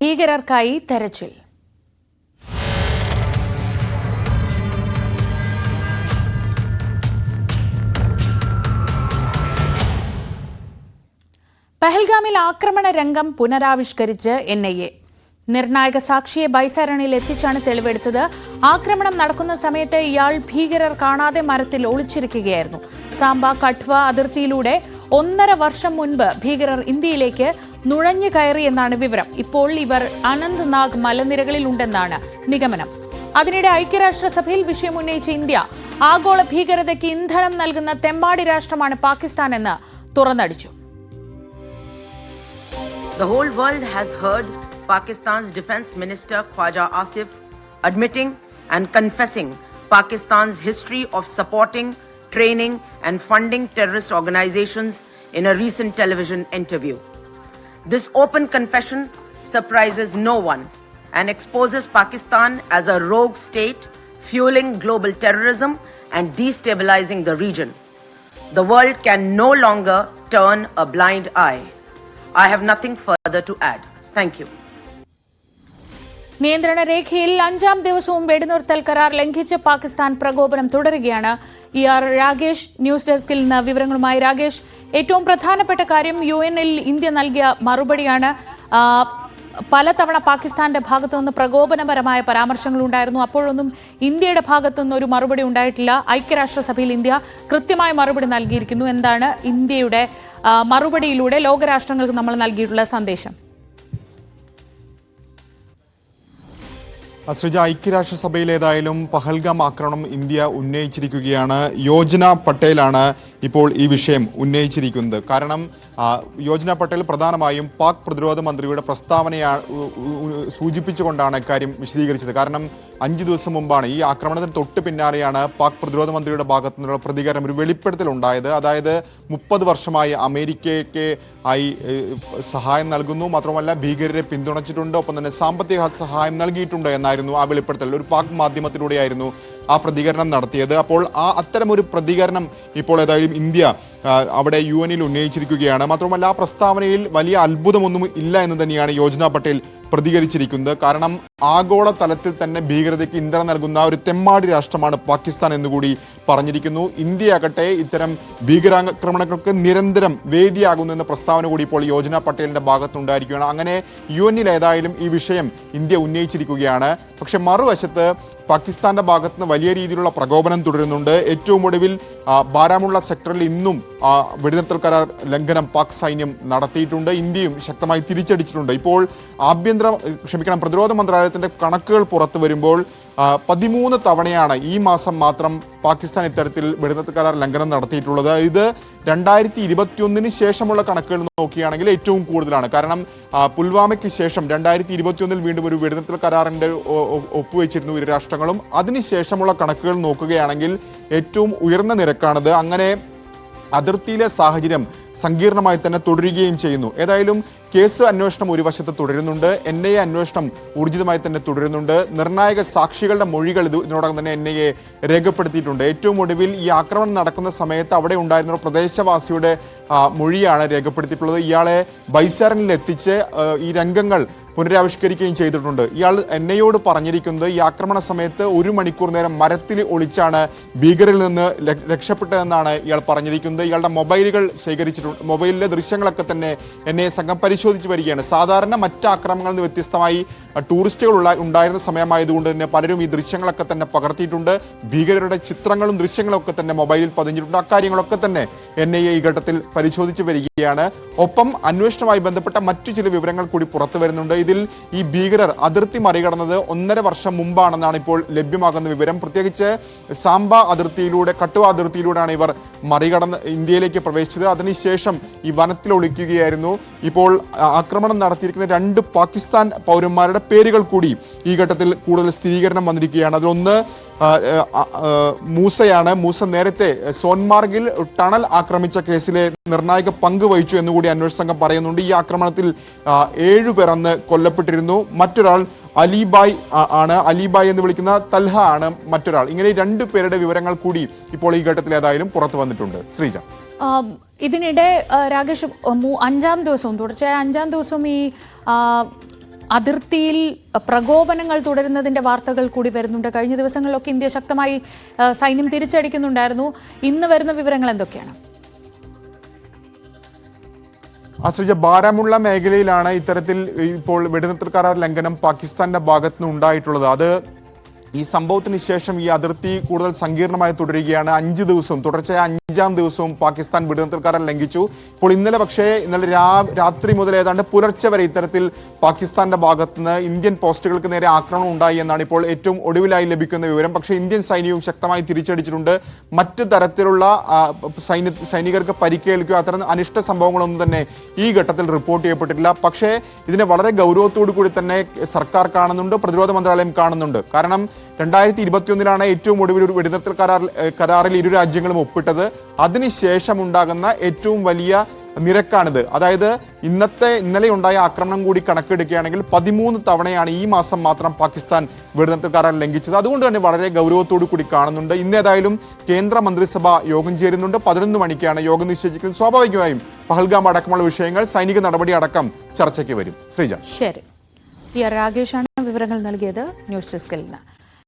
ഭീകരർക്കായി തെരച്ചിൽ. പഹൽഗാമിൽ ആക്രമണ രംഗം പുനരാവിഷ്കരിച്ച് എൻ ഐ എ. നിർണായക സാക്ഷിയെ ബൈസരണിൽ എത്തിച്ചാണ് തെളിവെടുത്തത്. ആക്രമണം നടക്കുന്ന സമയത്ത് ഇയാൾ ഭീകരർ കാണാതെ മരത്തിൽ ഒളിച്ചിരിക്കുകയായിരുന്നു. സാംബ കഠ്വ അതിർത്തിയിലൂടെ ഒന്നര വർഷം മുൻപ് ഭീകരർ ഇന്ത്യയിലേക്ക് നുഴഞ്ഞു കയറി എന്നാണ് വിവരം ഇപ്പോൾ ഇവർ അനന്ത്നാഗ് മലനിരകളിൽ ഉണ്ടെന്നാണ് നിഗമനം അതിനിടെ ഐക്യരാഷ്ട്രസഭയിൽ വിഷയം ഉന്നയിച്ച ഇന്ത്യ ആഗോള ഭീകരതയ്ക്ക് ഇന്ധനം നൽകുന്ന തെമ്മാടി രാഷ്ട്രമാണ് പാകിസ്ഥാൻ എന്ന് തുറന്നടിച്ചു The whole world has heard Pakistan's Defense Minister Khwaja Asif admitting and confessing Pakistan's history of supporting, training, and funding terrorist organizations in a recent television interview. This open confession surprises no one and exposes Pakistan as a rogue state fueling global terrorism and destabilizing the region. The world can no longer turn a blind eye. I have nothing further to add. Thank you. നിയന്ത്രണ രേഖയിൽ അഞ്ചാം ദിവസവും വെടിനിർത്തൽ കരാർ ലംഘിച്ച് പാകിസ്ഥാൻ പ്രകോപനം തുടരുകയാണ് E R Rakesh news ഡെസ്കിൽ നിന്ന് വിവരങ്ങളുമായി രാകേഷ് ഏറ്റവും പ്രധാനപ്പെട്ട കാര്യം യു എനിൽ ഇന്ത്യ നൽകിയ മറുപടിയാണ്. പലതവണ പാകിസ്ഥാന്റെ ഭാഗത്തു നിന്ന് പ്രകോപനപരമായ പരാമർശങ്ങൾ ഉണ്ടായിരുന്നു. അപ്പോഴൊന്നും ഇന്ത്യയുടെ ഭാഗത്തു നിന്ന് ഒരു മറുപടി ഉണ്ടായിട്ടില്ല. ഐക്യരാഷ്ട്രസഭയിൽ ഇന്ത്യ കൃത്യമായ മറുപടി നൽകിയിരിക്കുന്നു. എന്താണ് ഇന്ത്യയുടെ മറുപടിയിലൂടെ ലോകരാഷ്ട്രങ്ങൾക്ക് നമ്മൾ നൽകിയിട്ടുള്ള സന്ദേശം? ശ്രീജ ഐക്യരാഷ്ട്രസഭയിലേതായാലും പഹൽഗാം ആക്രമണം ഇന്ത്യ ഉന്നയിച്ചിരിക്കുകയാണ്. യോജന പട്ടേലാണ് ഇപ്പോൾ ഈ വിഷയം ഉന്നയിച്ചിരിക്കുന്നത്. കാരണം യോജന പട്ടേൽ പ്രധാനമായും പാക് പ്രതിരോധ മന്ത്രിയുടെ പ്രസ്താവനയാ സൂചിപ്പിച്ചുകൊണ്ടാണ് ഇക്കാര്യം വിശദീകരിച്ചത്. കാരണം അഞ്ച് ദിവസം മുമ്പാണ് ഈ ആക്രമണത്തിന് തൊട്ട് പിന്നാലെയാണ് പാക് പ്രതിരോധ മന്ത്രിയുടെ ഭാഗത്തു നിന്നുള്ള പ്രതികരണം ഒരു വെളിപ്പെടുത്തൽ ഉണ്ടായത് അതായത് മുപ്പത് വർഷമായി അമേരിക്കയ്ക്ക് ആയി സഹായം നൽകുന്നു. മാത്രമല്ല ഭീകരരെ പിന്തുണച്ചിട്ടുണ്ട്. ഒപ്പം തന്നെ സാമ്പത്തിക സഹായം നൽകിയിട്ടുണ്ട് എന്നായിരുന്നു ആ വെളിപ്പെടുത്തൽ. ഒരു പാക് മാധ്യമത്തിലൂടെയായിരുന്നു ആ പ്രതികരണം നടത്തിയത്. അപ്പോൾ ആ അത്തരമൊരു പ്രതികരണം ഇപ്പോൾ ഏതായാലും ഇന്ത്യ അവിടെ യു എനിൽ ഉന്നയിച്ചിരിക്കുകയാണ്. മാത്രമല്ല ആ പ്രസ്താവനയിൽ വലിയ അത്ഭുതമൊന്നും ഇല്ല എന്ന് തന്നെയാണ് യോജന പട്ടേൽ പ്രതികരിച്ചിരിക്കുന്നത്. കാരണം ആഗോള തലത്തിൽ തന്നെ ഭീകരതയ്ക്ക് ഇന്ധനം നൽകുന്ന ഒരു തെമ്മാടി രാഷ്ട്രമാണ് പാകിസ്ഥാൻ എന്നുകൂടി പറഞ്ഞിരിക്കുന്നു. ഇന്ത്യ ഇന്ത്യയാകട്ടെ ഇത്തരം ഭീകരാക്രമണങ്ങൾക്ക് നിരന്തരം വേദിയാകുന്നു എന്ന പ്രസ്താവന കൂടി ഇപ്പോൾ യോജന പട്ടേലിന്റെ ഭാഗത്തുണ്ടായിരിക്കുകയാണ്. അങ്ങനെ യു എനിൽ ഏതായാലും ഈ വിഷയം ഇന്ത്യ ഉന്നയിച്ചിരിക്കുകയാണ്. പക്ഷെ മറുവശത്ത് പാകിസ്ഥാന്റെ ഭാഗത്ത് നിന്ന് വലിയ രീതിയിലുള്ള പ്രകോപനം തുടരുന്നുണ്ട്. ഏറ്റവും ഒടുവിൽ ബാരാമുള്ള സെക്ടറിൽ ഇന്നും വെടിനിർത്തൽ കരാർ ലംഘനം പാക് സൈന്യം നടത്തിയിട്ടുണ്ട്. ഇന്ത്യയും ശക്തമായി തിരിച്ചടിച്ചിട്ടുണ്ട്. ഇപ്പോൾ ആഭ്യന്തര ക്ഷമിക്കണം പ്രതിരോധ മന്ത്രാലയത്തിന്റെ കണക്കുകൾ പുറത്തു വരുമ്പോൾ പതിമൂന്ന് തവണയാണ് ഈ മാസം മാത്രം പാകിസ്ഥാൻ ഇത്തരത്തിൽ വെടിനിർത്തൽ കരാർ ലംഘനം നടത്തിയിട്ടുള്ളത്. ഇത് രണ്ടായിരത്തി ഇരുപത്തിയൊന്നിന് ശേഷമുള്ള കണക്കുകൾ നോക്കുകയാണെങ്കിൽ ഏറ്റവും കൂടുതലാണ്. കാരണം പുൽവാമയ്ക്ക് ശേഷം രണ്ടായിരത്തി ഇരുപത്തിയൊന്നിൽ വീണ്ടും ഒരു വെടിനിർത്തൽ കരാറിന്റെ ഒപ്പുവെച്ചിരുന്നു ഇരു രാഷ്ട്രങ്ങളും. അതിനുശേഷമുള്ള കണക്കുകൾ നോക്കുകയാണെങ്കിൽ ഏറ്റവും ഉയർന്ന നിരക്കാണത്. അങ്ങനെ അതിർത്തിയിലെ സാഹചര്യം സങ്കീർണമായി തന്നെ തുടരുകയും ചെയ്യുന്നു. ഏതായാലും കേസ് അന്വേഷണം ഒരു വശത്ത് തുടരുന്നുണ്ട്. എൻ ഐ എ അന്വേഷണം ഊർജിതമായി തന്നെ തുടരുന്നുണ്ട്. നിർണായക സാക്ഷികളുടെ മൊഴികൾ ഇത് ഇതിനോടകം തന്നെ എൻ ഐ എ രേഖപ്പെടുത്തിയിട്ടുണ്ട്. ഏറ്റവും ഒടുവിൽ ഈ ആക്രമണം നടക്കുന്ന സമയത്ത് അവിടെ ഉണ്ടായിരുന്ന ഒരു പ്രദേശവാസിയുടെ മൊഴിയാണ് രേഖപ്പെടുത്തിയിട്ടുള്ളത്. ഇയാളെ ബൈസാറിനിലെത്തിച്ച് ഈ രംഗങ്ങൾ പുനരാവിഷ്കരിക്കുകയും ചെയ്തിട്ടുണ്ട്. ഇയാൾ എൻ ഐയോട് പറഞ്ഞിരിക്കുന്നത് ഈ ആക്രമണ സമയത്ത് ഒരു മണിക്കൂർ നേരം മരത്തിൽ ഒളിച്ചാണ് ഭീകരിൽ നിന്ന് രക്ഷപ്പെട്ടതെന്നാണ് ഇയാൾ പറഞ്ഞിരിക്കുന്നത്. ഇയാളുടെ മൊബൈലുകൾ ശേഖരിച്ചിട്ടുണ്ട്. മൊബൈലിലെ ദൃശ്യങ്ങളൊക്കെ തന്നെ ഐ സംഘം പരിശോധിച്ച് വരികയാണ്. സാധാരണ മറ്റ് ആക്രമണങ്ങളിൽ നിന്ന് വ്യത്യസ്തമായി ടൂറിസ്റ്റുകൾ ഉണ്ടായിരുന്ന സമയമായതുകൊണ്ട് തന്നെ പലരും ഈ ദൃശ്യങ്ങളൊക്കെ തന്നെ പകർത്തിയിട്ടുണ്ട്. ഭീകരരുടെ ചിത്രങ്ങളും ദൃശ്യങ്ങളും ഒക്കെ തന്നെ മൊബൈലിൽ പതിഞ്ഞിട്ടുണ്ട്. അക്കാര്യങ്ങളൊക്കെ തന്നെ എൻ ഐ എ ഈ ഘട്ടത്തിൽ പരിശോധിച്ച് വരികയാണ്. ഒപ്പം അന്വേഷണവുമായി ബന്ധപ്പെട്ട മറ്റു ചില വിവരങ്ങൾ കൂടി പുറത്തു വരുന്നുണ്ട്. ഇതിൽ ഈ ഭീകരർ അതിർത്തി മറികടന്നത് ഒന്നര വർഷം മുമ്പാണെന്നാണ് ഇപ്പോൾ ലഭ്യമാകുന്ന വിവരം. പ്രത്യേകിച്ച് സാംബ അതിർത്തിയിലൂടെ കട്ടുവ അതിർത്തിയിലൂടെയാണ് ഇവർ മറികടന്ന് ഇന്ത്യയിലേക്ക് പ്രവേശിച്ചത്. അതിനുശേഷം ഈ വനത്തിൽ ഒളിക്കുകയായിരുന്നു. ഇപ്പോൾ ആക്രമണം നടത്തിയിരിക്കുന്ന രണ്ട് പാകിസ്ഥാൻ പൗരന്മാരുടെ പേരുകൾ കൂടി ഈ ഘട്ടത്തിൽ കൂടുതൽ സ്ഥിരീകരണം വന്നിരിക്കുകയാണ്. അതിലൊന്ന് മൂസയാണ്. മൂസ നേരത്തെ സോൻമാർഗിൽ ടണൽ ആക്രമിച്ച കേസിലെ നിർണായക പങ്ക് വഹിച്ചു എന്നുകൂടി അന്വേഷണ സംഘം പറയുന്നുണ്ട്. ഈ ആക്രമണത്തിൽ ഏഴുപേർ അന്ന് കൊല്ലപ്പെട്ടിരുന്നു. മറ്റൊരാൾ അലിബായ് ആണ്. അലിബായ് എന്ന് വിളിക്കുന്ന തൽഹ ആണ് മറ്റൊരാൾ. ഇങ്ങനെ രണ്ടു പേരുടെ വിവരങ്ങൾ കൂടി ഇപ്പോൾ ഈ ഘട്ടത്തിൽ ഏതായാലും പുറത്തു വന്നിട്ടുണ്ട്. ശ്രീജ. ഇതിനിടെ രാകേഷ് അഞ്ചാം ദിവസവും തുടർച്ചയായ അഞ്ചാം ദിവസവും ഈ അതിർത്തിയിൽ പ്രകോപനങ്ങൾ തുടരുന്നതിന്റെ വാർത്തകൾ കൂടി വരുന്നുണ്ട്. കഴിഞ്ഞ ദിവസങ്ങളിലൊക്കെ ഇന്ത്യ ശക്തമായി സൈന്യം തിരിച്ചടിക്കുന്നുണ്ടായിരുന്നു. ഇന്ന് വരുന്ന വിവരങ്ങൾ എന്തൊക്കെയാണ്? ആശ്രയിച്ച ബാരാമുള്ള മേഖലയിലാണ് ഇത്തരത്തിൽ ഇപ്പോൾ വെടിനിർത്തൽ കരാർ ലംഘനം പാകിസ്ഥാന്റെ ഭാഗത്തുനിന്ന് ഉണ്ടായിട്ടുള്ളത്. അത് ഈ സംഭവത്തിന് ശേഷം ഈ അതിർത്തി കൂടുതൽ സങ്കീർണമായി തുടരുകയാണ്. അഞ്ച് ദിവസവും തുടർച്ചയായ അഞ്ചാം ദിവസവും പാകിസ്ഥാൻ വെടിനിർത്തൽ ലംഘിച്ചു. ഇപ്പോൾ ഇന്നലെ പക്ഷേ ഇന്നലെ രാത്രി മുതൽ ഏതാണ്ട് പുലർച്ചെ വരെ ഇത്തരത്തിൽ പാകിസ്ഥാന്റെ ഭാഗത്ത് നിന്ന് ഇന്ത്യൻ പോസ്റ്റുകൾക്ക് നേരെ ആക്രമണം ഉണ്ടായി എന്നാണ് ഇപ്പോൾ ഏറ്റവും ഒടുവിലായി ലഭിക്കുന്ന വിവരം. പക്ഷേ ഇന്ത്യൻ സൈന്യവും ശക്തമായി തിരിച്ചടിച്ചിട്ടുണ്ട്. മറ്റ് തരത്തിലുള്ള സൈന്യ സൈനികർക്ക് പരിക്കേൽക്കുക അത്തരം അനിഷ്ട സംഭവങ്ങളൊന്നും തന്നെ ഈ ഘട്ടത്തിൽ റിപ്പോർട്ട് ചെയ്യപ്പെട്ടിട്ടില്ല. പക്ഷേ ഇതിനെ വളരെ ഗൗരവത്തോടു കൂടി തന്നെ സർക്കാർ കാണുന്നുണ്ട് പ്രതിരോധ മന്ത്രാലയം കാണുന്നുണ്ട്. കാരണം രണ്ടായിരത്തി ഇരുപത്തിയൊന്നിലാണ് ഏറ്റവും ഒടുവിൽ ഒരു വെടിനിർത്തൽ കരാർ കരാറിൽ ഇരു രാജ്യങ്ങളും ഒപ്പിട്ടത്. അതിനുശേഷം ഉണ്ടാകുന്ന ഏറ്റവും വലിയ നിരക്കാണിത്. അതായത് ഇന്നത്തെ ഇന്നലെ ഉണ്ടായ ആക്രമണം കൂടി കണക്കെടുക്കുകയാണെങ്കിൽ പതിമൂന്ന് തവണയാണ് ഈ മാസം മാത്രം പാകിസ്ഥാൻ വെടിനിർത്തൽ കരാർ ലംഘിച്ചത്. അതുകൊണ്ട് തന്നെ വളരെ ഗൗരവത്തോടു കൂടി കാണുന്നുണ്ട്. ഇന്ന് ഏതായാലും കേന്ദ്ര മന്ത്രിസഭ യോഗം ചേരുന്നുണ്ട്. പതിനൊന്ന് മണിക്കാണ് യോഗം നിശ്ചയിച്ചിരിക്കുന്നത്. സ്വാഭാവികമായും പഹൽഗാം അടക്കമുള്ള വിഷയങ്ങൾ സൈനിക നടപടി അടക്കം ചർച്ചയ്ക്ക് വരും. ശ്രീജ. ശരി. വിവരങ്ങൾ നൽകിയത്. ന്യൂസ് ഡെസ്കിൽ നിന്ന്.